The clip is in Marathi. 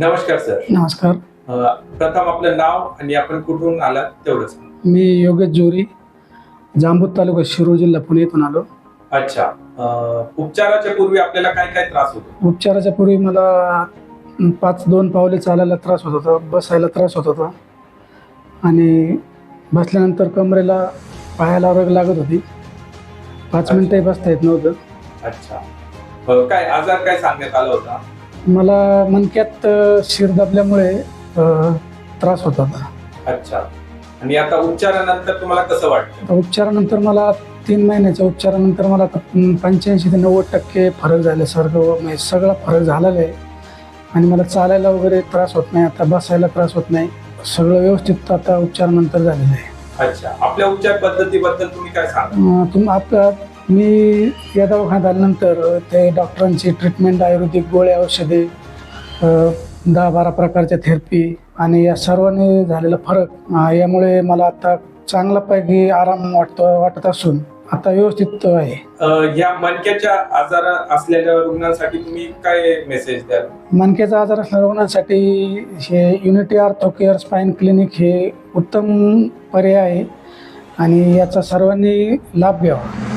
नमस्कार सर. नमस्कार. प्रथम आपलं नाव आणि आपण कुठून आलात तेवढंच. मी योगेश जोरी जांबूत तालुका शिरूर जिल्हा पुणे येथून आलो. अच्छा. अ, उपचाराच्या पूर्वी आपल्याला काय काय त्रास होतो? उपचाराच्या पूर्वी मला पाच दोन पावले चालायला त्रास होत होता बसायला त्रास होत होता. आणि बसल्यानंतर कमरेला पायाला रग लागत होती. पाच मिनिटंही बसता येत नव्हतं. अच्छा. अ, काय आजार काय सांगण्यात आला होता? मला मणक्यात अ, शिर दाबल्यामुळे अ, त्रास होत होता. अच्छा. आणि आता उपचारानंतर तुम्हाला कसं वाटतं? उपचारानंतर मला तीन महिन्याच्या उपचारानंतर मला पंच्याऐंशी ते नव्वद टक्के फरक झाल्यासारखं म्हणजे सगळा फरक झालेला आहे. आणि मला चालायला वगैरे त्रास होत नाही आता बसायला त्रास होत नाही. सगळं व्यवस्थित आता उपचारानंतर झालेलं आहे. अच्छा. आपल्या उपचार पद्धतीबद्दल तुम्ही काय सांगा अं, तुम आपल्या मी या दवाखान्यात आल्यानंतर ते डॉक्टरांची ट्रीटमेंट आयुर्वेदिक गोळ्या औषधे दहा बारा प्रकारच्या थेरपी आणि या सर्वांनी झालेला फरक यामुळे मला आता चांगल्यापैकी आराम वाटतो वाटत असून आता व्यवस्थित आहे. या मणक्याच्या आजार असलेल्या रुग्णांसाठी तुम्ही काय मेसेज द्याल? मणक्याचा आजार असणाऱ्या रुग्णांसाठी हे Unity Ortho Care Spine Clinic हे उत्तम पर्याय आहे आणि याचा सर्वांनी लाभ घ्यावा.